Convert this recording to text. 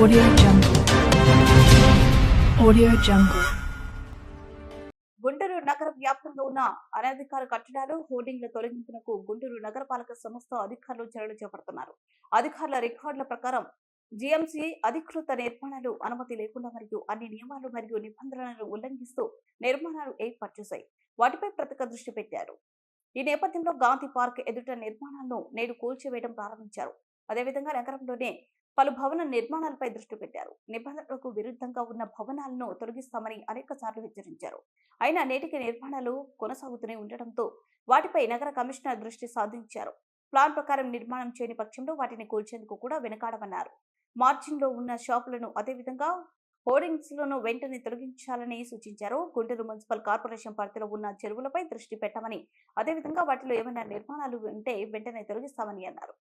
Audio Jungle. Audio Jungle. Guntur నగర వ్యాప్తంగా ఉన్న అనధికార కట్టడాలు హోర్డింగ్ల తొలగింపునకు గుంటూరు నగరపాలక సంస్థ అధికారులు చర్యలు చేపడుతున్నారు అధికారుల రికార్డుల ప్రకారం జీఎంసీ అధికృత నిర్మాణాలు అనుమతి లేకుండా మరియు అన్ని నియమాలు మరియు నిబంధనలను ఉల్లంఘిస్తూ నిర్మాణాలు ఏర్పాటు చేశాయి వాటిపై ప్రత్యేక దృష్టి పెట్టారు ఈ నేపథ్యంలో గాంధీ పార్క్ ఎదుట నిర్మాణాలను నేడు కూల్చివేయడం ప్రారంభించారు అదేవిధంగా నగరంలోనే పలు భవన నిర్మాణాలపై దృష్టి పెట్టారు. నిబంధనలకు విరుద్ధంగా ఉన్న భవనాలను తొలగిస్తామని అనేక సార్లు హెచ్చరించారు. అయినా నేటికి నిర్మాణాలు కొనసాగుతూనే ఉండటంతో వాటిపై నగర కమిషనర్ దృష్టి సాధించారు. ప్లాన్ ప్రకారం నిర్మాణం చేయని పక్షంలో వాటిని కూల్చేందుకు కూడా వెనకాడమన్నారు. మార్జిన్లో ఉన్న షాపులను అదేవిధంగా హోర్డింగ్స్లను వెంటనే తొలగించాలని సూచించారు. గుంటూరు మున్సిపల్ కార్పొరేషన్ పరిధిలో ఉన్న చెరువులపై దృష్టి పెట్టమని అదేవిధంగా వాటిలో ఏమైనా నిర్మాణాలు ఉంటే వెంటనే తొలగిస్తామని అన్నారు.